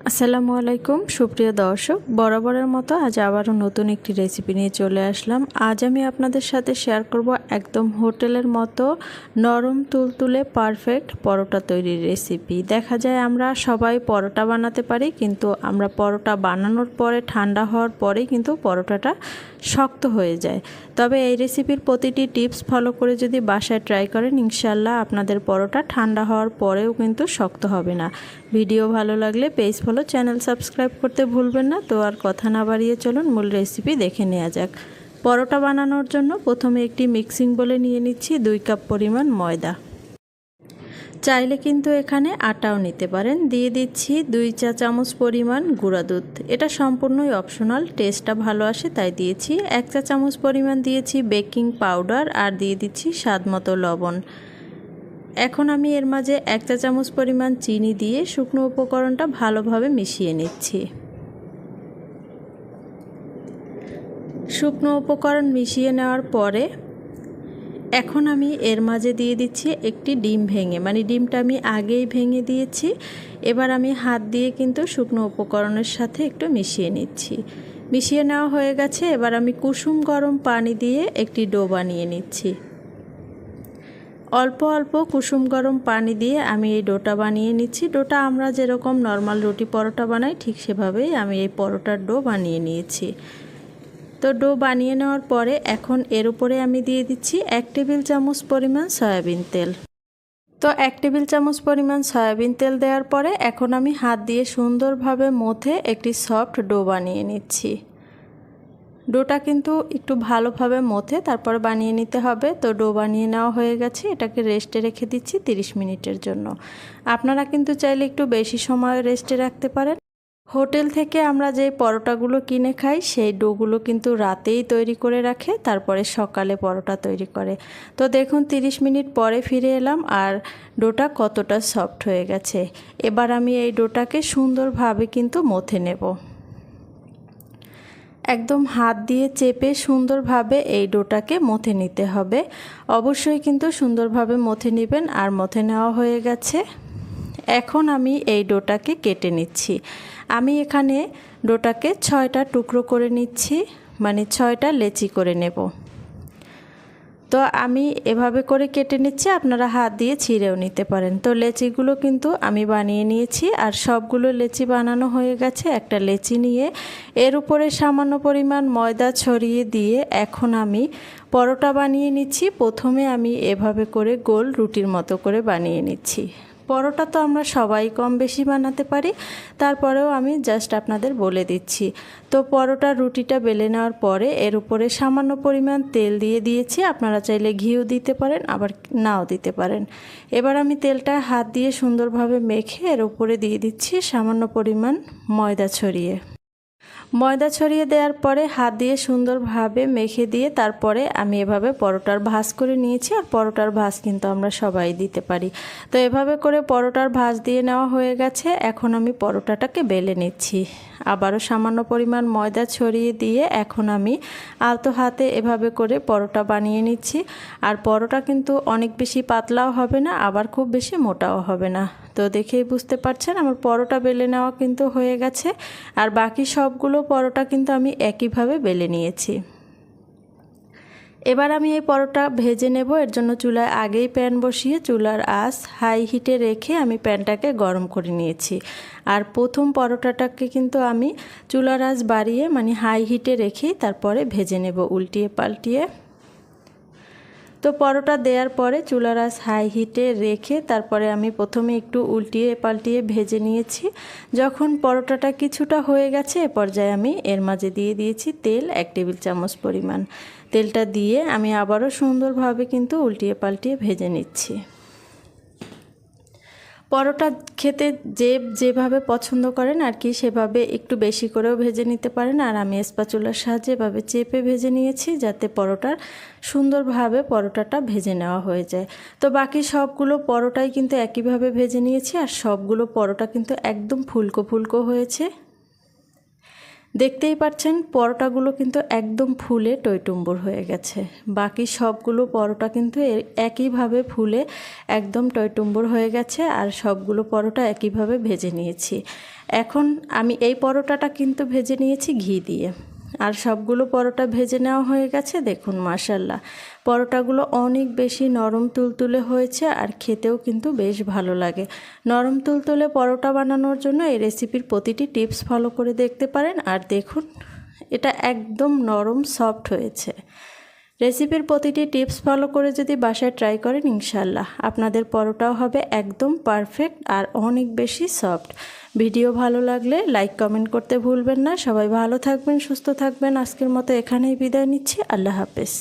আসসালামু আলাইকুম, সুপ্রিয় দর্শক। বরাবরের মতো আজ আবারও নতুন একটি রেসিপি নিয়ে চলে আসলাম। আজ আমি আপনাদের সাথে শেয়ার করব একদম হোটেলের মতো নরম তুলতুলে পারফেক্ট পরোটা তৈরির রেসিপি দেখা যায় আমরা সবাই পরোটা বানাতে পারি, কিন্তু আমরা পরোটা বানানোর পরে, ঠান্ডা হওয়ার পরেই কিন্তু পরোটাটা শক্ত হয়ে যায়। তবে এই রেসিপির প্রতিটি টিপস ফলো করে যদি বাসায় ট্রাই করেন ইনশাল্লাহ আপনাদের পরোটা ঠান্ডা হওয়ার পরেও কিন্তু শক্ত হবে না। ভিডিও ভালো লাগলে পেজ ফলো, চ্যানেল সাবস্ক্রাইব করতে ভুলবেন না। তো আর কথা না বাড়িয়ে চলুন, মূল রেসিপি দেখে নেওয়া যাক। পরোটা বানানোর জন্য প্রথমে একটি মিক্সিং বলে নিয়ে নিচ্ছি দুই কাপ পরিমাণ ময়দা। চাইলে কিন্তু এখানে আটাও নিতে পারেন। দিয়ে দিচ্ছি দুই চা চামচ পরিমাণ গুঁড়া দুধ। এটা সম্পূর্ণই অপশনাল টেস্টটা ভালো আসে তাই দিয়েছি। এক চা চামচ পরিমাণ দিয়েছি বেকিং পাউডার আর দিয়ে দিচ্ছি স্বাদ মতো লবণ। এখন আমি এর মাঝে এক চা চামচ পরিমাণ চিনি দিয়ে শুকনো উপকরণটা ভালোভাবে মিশিয়ে নিচ্ছি। শুকনো উপকরণ মিশিয়ে নেওয়ার পরে এখন আমি এর মাঝে দিয়ে দিচ্ছি একটি ডিম ভেঙে। মানে ডিমটা আমি আগেই ভেঙে দিয়েছি। এবার আমি হাত দিয়ে কিন্তু শুকনো উপকরণের সাথে একটু মিশিয়ে নিচ্ছি। মিশিয়ে নেওয়া হয়ে গেছে। এবার আমি কুসুম গরম পানি দিয়ে একটি ডো বানিয়ে নিচ্ছি। অল্প অল্প কুসুম গরম পানি দিয়ে আমি এই ডোটা বানিয়ে নিচ্ছি। ডোটা আমরা যেরকম নর্মাল রুটি পরোটা বানাই, ঠিক সেভাবেই আমি এই পরোটার ডো বানিয়ে নিয়েছি। তো ডো বানিয়ে নেওয়ার পরে এখন এর উপরে আমি দিয়ে দিচ্ছি এক টেবিল চামচ পরিমাণ সয়াবিন তেল। তো এক টেবিল চামচ পরিমাণ সয়াবিন তেল দেওয়ার পরে এখন আমি হাত দিয়ে সুন্দরভাবে মথে একটি সফট ডো বানিয়ে নিচ্ছি। ডোটা কিন্তু একটু ভালোভাবে মথে, তারপর বানিয়ে নিতে হবে। তো ডো বানিয়ে নেওয়া হয়ে গেছে। এটাকে রেস্টে রেখে দিচ্ছি 30 মিনিটের জন্য। আপনারা কিন্তু চাইলে একটু বেশি সময় রেস্টে রাখতে পারেন। হোটেল থেকে আমরা যে পরোটাগুলো কিনে খাই, সেই ডোগুলো কিন্তু রাতেই তৈরি করে রাখে, তারপরে সকালে পরোটা তৈরি করে। তো দেখুন 30 মিনিট পরে ফিরে এলাম আর ডোটা কতটা সফট হয়ে গেছে। এবার আমি এই ডোটাকে সুন্দরভাবে কিন্তু মথে নেব। একদম হাত দিয়ে চেপে সুন্দরভাবে এই ডোটাকে মথে নিতে হবে। অবশ্যই কিন্তু সুন্দরভাবে মথে নেবেন, আর মথে নেওয়া হয়ে গেছে। এখন আমি এই ডোটাকে কেটে নিচ্ছি। আমি এখানে ডোটাকে ছয়টা টুকরো করে নিচ্ছি মানে ছয়টা লেচি করে নেব। তো আমি এভাবে করে কেটে নিচ্ছি, আপনারা হাত দিয়ে ছিঁড়েও নিতে পারেন। তো লেচিগুলো কিন্তু আমি বানিয়ে নিয়েছি আর সবগুলো লেচি বানানো হয়ে গেছে একটা লেচি নিয়ে। এর উপরে সামান্য পরিমাণ ময়দা ছড়িয়ে দিয়ে এখন আমি পরোটা বানিয়ে নিচ্ছি। প্রথমে আমি এভাবে করে গোল রুটির মতো করে বানিয়ে নিচ্ছি। পরোটা তো আমরা সবাই কম বেশি বানাতে পারি, তারপরেও আমি জাস্ট আপনাদের বলে দিচ্ছি। তো পরোটা রুটিটা বেলে নেওয়ার পরে এর উপরে সামান্য পরিমাণ তেল দিয়ে দিয়েছি, আপনারা চাইলে ঘিও দিতে পারেন, আবার নাও দিতে পারেন। এবার আমি তেলটা হাত দিয়ে সুন্দরভাবে মেখে এর উপরে দিয়ে দিচ্ছি সামান্য পরিমাণ ময়দা ছড়িয়ে। ময়দা ছড়িয়ে দেওয়ার পরে হাত দিয়ে সুন্দরভাবে মেখে দিয়ে তারপরে আমি এভাবে পরোটার ভাজ করে নিয়েছি আর পরোটার ভাজ কিন্তু আমরা সবাই দিতে পারি। তো এভাবে করে পরোটার ভাজ দিয়ে নেওয়া হয়ে গেছে। এখন আমি পরোটাটাকে বেলে নিচ্ছি। আবারও সামান্য পরিমাণ ময়দা ছড়িয়ে দিয়ে এখন আমি আলতো হাতে এভাবে করে পরোটা বানিয়ে নিচ্ছি। আর পরোটা কিন্তু অনেক বেশি পাতলাও হবে না, আবার খুব বেশি মোটাও হবে না। তো দেখেই বুঝতে পারছেন, আমার পরোটা বেলে নেওয়া কিন্তু হয়ে গেছে। আর বাকি সবগুলো পরোটা কিন্তু আমি একইভাবে বেলে নিয়েছি। এবার আমি এই পরোটা ভেজে নেব। এর জন্য চুলায় আগেই প্যান বসিয়ে চুলার আঁচ হাই হিটে রেখে আমি প্যানটাকে গরম করে নিয়েছি। আর প্রথম পরোটাটাকে কিন্তু আমি চুলার আঁচ বাড়িয়ে মানে হাই হিটে রেখেই তারপরে ভেজে নেব উল্টিয়ে পাল্টিয়ে। তো পরোটা দেওয়ার পরে চুলার আঁচ হাই হিটে রেখে তারপরে আমি প্রথমে একটু উল্টিয়ে পাল্টিয়ে ভেজে নিয়েছি। যখন পরোটাটা কিছুটা হয়ে গেছে, এ পর্যায়ে আমি এর মাঝে দিয়ে দিয়েছি তেল, এক টেবিল চামচ পরিমাণ। তেলটা দিয়ে আমি আবারও সুন্দরভাবে কিন্তু উল্টিয়ে পাল্টিয়ে ভেজে নিচ্ছি। পরোটা খেতে যে যেভাবে পছন্দ করেন আর কি, সেভাবে একটু বেশি করেও ভেজে নিতে পারেন। আর আমি স্পাচুলার সাহায্যে এভাবে চেপে ভেজে নিয়েছি যাতে পরোটার সুন্দরভাবে পরোটাটা ভেজে নেওয়া হয়ে যায়। তো বাকি সবগুলো পরোটাই কিন্তু একইভাবে ভেজে নিয়েছি আর সবগুলো পরোটা কিন্তু একদম ফুলকো ফুলকো হয়েছে। দেখতেই পাচ্ছেন, পরোটাগুলো কিন্তু একদম ফুলে টইটুম্বুর হয়ে গেছে। বাকি সবগুলো পরোটা কিন্তু একইভাবে ফুলে একদম টইটুম্বুর হয়ে গেছে আর সবগুলো পরোটা একইভাবে ভেজে নিয়েছি। এখন আমি এই পরোটাটা কিন্তু ভেজে নিয়েছি ঘি দিয়ে। আর সবগুলো পরোটা ভেজে নেওয়া হয়ে গেছে, দেখুন মাসাল্লাহ পরোটাগুলো অনেক বেশি নরম তুলতুলে হয়েছে আর খেতেও কিন্তু বেশ ভালো লাগে। নরম তুলতুলে পরোটা বানানোর জন্য এই রেসিপির প্রতিটি টিপস ফলো করে দেখতে পারেন আর দেখুন, এটা একদম নরম, সফট হয়েছে। রেসিপির প্রতিটি টিপস ফলো করে যদি বাসায় ট্রাই করেন ইনশাল্লাহ আপনাদের পরোটাও হবে একদম পারফেক্ট আর অনেক বেশি সফট। ভিডিও ভালো লাগলে লাইক, কমেন্ট করতে ভুলবেন না। সবাই ভালো থাকবেন, সুস্থ থাকবেন। আজকের মতো এখানেই বিদায় নিচ্ছি। আল্লাহ হাফেজ।